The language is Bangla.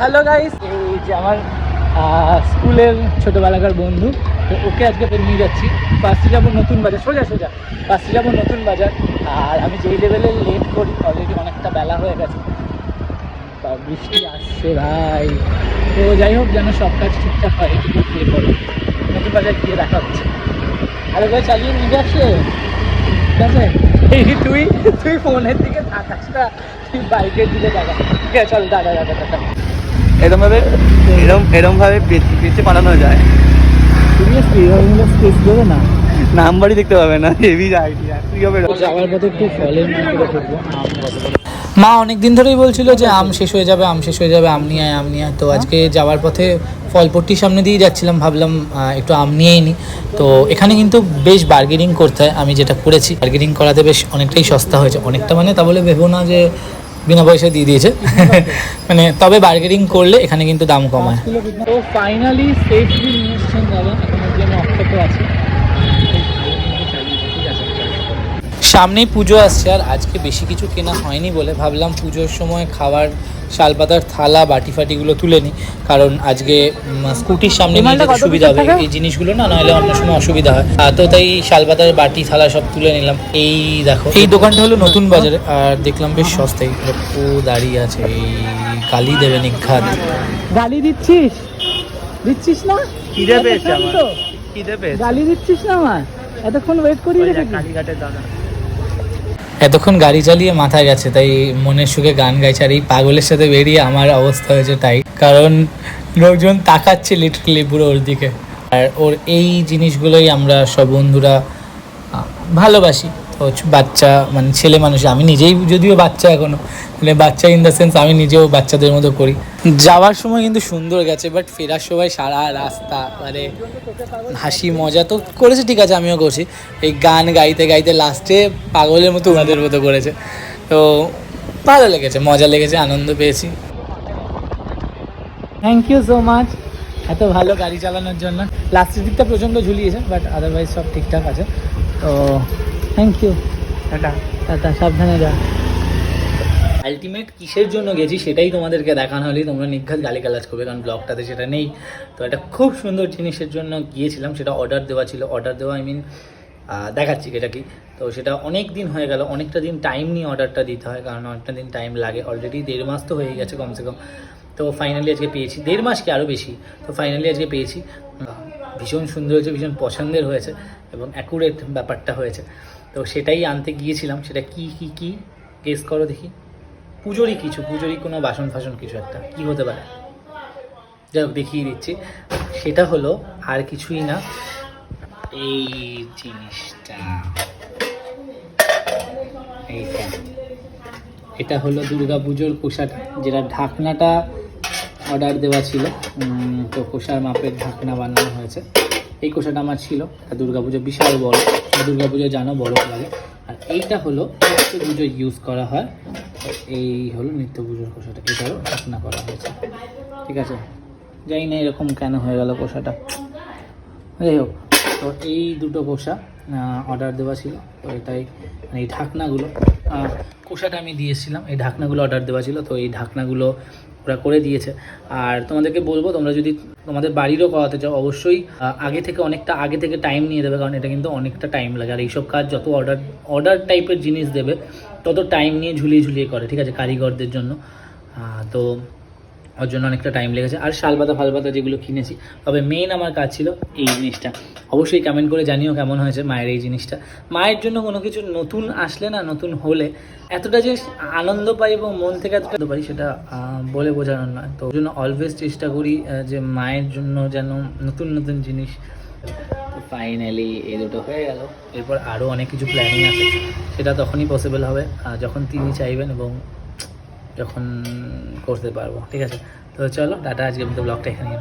হ্যালো গাইস এই যে আমার স্কুলের ছোটোবেলাকার বন্ধু, তো ওকে আজকে তো নিয়ে যাচ্ছি। বাসে যাব নতুন বাজার। সোজা সোজা। বাসে যাব নতুন বাজার। আর আমি যেই লেভেলে লেট করি অলরেডি অনেকটা বেলা হয়ে গেছে। বৃষ্টি আসছে, ভাই। তো যাই হোক, যেন সব কাজ ঠিকঠাক হয় এটুকু প্রে করো। নতুন বাজার গিয়ে দেখা হচ্ছে। আরে ভাই, চালিয়ে নিয়ে যাচ্ছে? ঠিক আছে? এই তুই তুই ফোনের দিকে তাকাস না। তুই বাইকের দিকে তাকা ঠিক আছে, চল, দাদা দাদা দাদা। এরকম ভাবে এরকম এরকম ভাবে পিছিয়ে পাঠানো যায়। সিরিয়াসলি স্পেস দেবে না? নাম্বারই দেখতে পাবে না হেভি আইডিয়া তুই হবে যাওয়ার পথে একটু ফলের মা অনেক দিন ধরেই বলছিল যে আম শেষ হয়ে যাবে আম শেষ হয়ে যাবে আম নিয়ে আয় আম নিয়ে আয়। তো আজকে যাওয়ার পথে ফলপট্টির সামনে দিয়ে যাচ্ছিলাম ভাবলাম একটু আম নিয়েই নিই তো এখানে কিন্তু বেশ বার্গেনিং করতে হয় আমি যেটা করেছি। বার্গেনিং করাতে বেশ অনেকটাই সস্তা হয়েছে। অনেকটা মানে তা বলে ভেবো না যে বিনা পয়সায় দিয়ে দিয়েছে। মানে তবে বার্গেনিং করলে এখানে কিন্তু দাম কমায় তো ফাইনালি সেফলি নিয়ে এসছেন দাদা, এখন যে আছি সামনেই পুজো আসছে আর আজকে বেশি কিছু কেনা হয়নি বলে ভাবলাম পুজোর সময় খাবার শালপাতার থালা বাটি ফাটিগুলো তুলে নিই। কারণ আজকে স্কুটির সামনে নিয়ে যেতে সুবিধা হবে। এই জিনিসগুলো না নাহলে অন্য সময় অসুবিধা হয়। তো তাই শালপাতার বাটি থালা সব তুলে নিলাম। এই দেখো এই দোকানটা হলো নতুন বাজারে আর দেখলাম বেশ সস্তায়। ও দাঁড়িয়ে আছে এই গালি দেবে নিঘাত গালি দিচ্ছিস? দিচ্ছিস না? খিদে পেয়েছে আমার। তো? খিদে পেয়েছে। গালি দিচ্ছিস না আমার? এতক্ষণ ওয়েট করি যে কালীঘাটের দাদা। এতক্ষণ গাড়ি চালিয়ে মাথা গেছে, তাই মনের সুখে গান গাইছে। আর এই পাগলের সাথে বেরিয়ে আমার অবস্থা হয়েছে তাই। কারণ লোকজন তাকাচ্ছে লিটারলি পুরো ওর দিকে। আর ওর এই জিনিসগুলোই আমরা সব বন্ধুরা ভালোবাসি। বাচ্চা মানে ছেলে মানুষ। আমি নিজেই যদিও বাচ্চা এখনও মানে বাচ্চা ইন দ্য সেন্স আমি নিজেও বাচ্চাদের মতো করি। যাওয়ার সময় কিন্তু সুন্দর গেছে বাট ফেরার সময় সারা রাস্তা মানে হাসি মজা তো করেছে ঠিক আছে আমিও করছি। এই গান গাইতে গাইতে লাস্টে পাগলের মতো ওনাদের মতো করেছে। তো ভালো লেগেছে মজা লেগেছে আনন্দ পেয়েছি। থ্যাংক ইউ সো মাচ এত ভালো গাড়ি চালানোর জন্য। লাস্টের দিকটা প্রচণ্ড ঝুলিয়েছে বাট আদারওয়াইজ সব ঠিকঠাক আছে। তো থ্যাংক ইউ এটা টাটা সাবধানে যা। আলটিমেট কিসের জন্য গেছি সেটাই তোমাদেরকে দেখানো হলেই তোমরা নিঘাত গালি গালাজ করবে কারণ ব্লগটাতে সেটা নেই। তো একটা খুব সুন্দর জিনিসের জন্য গিয়েছিলাম সেটা অর্ডার দেওয়া ছিল। অর্ডার দেওয়া আই মিন দেখাচ্ছি এটা কি। তো সেটা অনেক দিন হয়ে গেল অনেকটা দিন টাইম নিয়ে অর্ডারটা দিতে হয় কারণ অনেকটা দিন টাইম লাগে। অলরেডি দেড় মাস তো হয়ে গেছে কমসে কম। তো ফাইনালি আজকে পেয়েছি দেড় মাস কি আরও বেশি। তো ফাইনালি আজকে পেয়েছি। ভীষণ সুন্দর হয়েছে, ভীষণ পছন্দের হয়েছে এবং অ্যাকুরেট ব্যাপারটা হয়েছে। তো সেটাই আনতে গিয়েছিলাম, সেটা কি কি কি? গেস করো দেখি। পুজোরই কিছু, পুজোরই কোনো বাসন ফাসন কিছু একটা, কি হতে পারে? যাই হোক, দেখিয়ে দিচ্ছি। সেটা হলো আর কিছুই না, এই জিনিসটা। এইটা এটা হলো দুর্গা পুজোর কোষাটা যেটা ঢাকনাটা অর্ডার দেওয়া ছিল। তো কোষার মাপের ঢাকনা বানানো হয়েছে। এই কোষাটা আমার ছিল। দুর্গা পুজো বিশাল বড়। পুজো জানো, বড় লাগে। আর এইটা হলো নিত্য পুজো ইউজ করা হয়। এই হলো নিত্য পুজোর কোষাটা এটারও ঢাকনা করা হয়েছে। ঠিক আছে? জানি না এরকম কেন হয়ে গেল কোষাটা যাই হোক, তো এই দুটো কোষা অর্ডার দেওয়া ছিল। তো এটাই মানে এই ঢাকনাগুলো কোষাটা আমি দিয়েছিলাম। এই ঢাকনাগুলো অর্ডার দেওয়া ছিল। তো এই ঢাকনাগুলো ওরা করে দিয়েছে। আর তোমাদেরকে বলব, তোমরা যদি তোমাদের বাড়িরও করাতে চাও, অবশ্যই আগে থেকে অনেকটা আগে থেকে টাইম নিয়ে দেবে, কারণ এটা কিন্তু অনেকটা টাইম লাগে। আর এইসব কাজ যত অর্ডার অর্ডার টাইপের জিনিস দেবে, তত টাইম নিয়ে ঝুলিয়ে ঝুলিয়ে করে, ঠিক আছে? কারিগরদের জন্য। তো ওর জন্য অনেকটা টাইম লেগেছে। আর শালপাতা ফালপাতা যেগুলো কিনেছি, তবে মেন আমার কাজ ছিল এই জিনিসটা। অবশ্যই কমেন্ট করে জানিও কেমন হয়েছে মায়ের এই জিনিসটা। মায়ের জন্য কোনো কিছু নতুন আসলে না, নতুন হলে এতটা যে আনন্দ পাই এবং মন থেকে এতটা পারি সেটা বলে বোঝানোর নয়। তো জন্য অলওয়েজ চেষ্টা করি যে মায়ের জন্য যেন নতুন নতুন জিনিস। ফাইনালি এই দুটো হয়ে গেল। এরপর আরও অনেক কিছু প্ল্যানিং আছে। সেটা তখনই পসিবল হবে যখন তিনি চাইবেন এবং যখন করতে পারব। ঠিক আছে? তো চলো টাটা আজকে ব্লগটা এখানে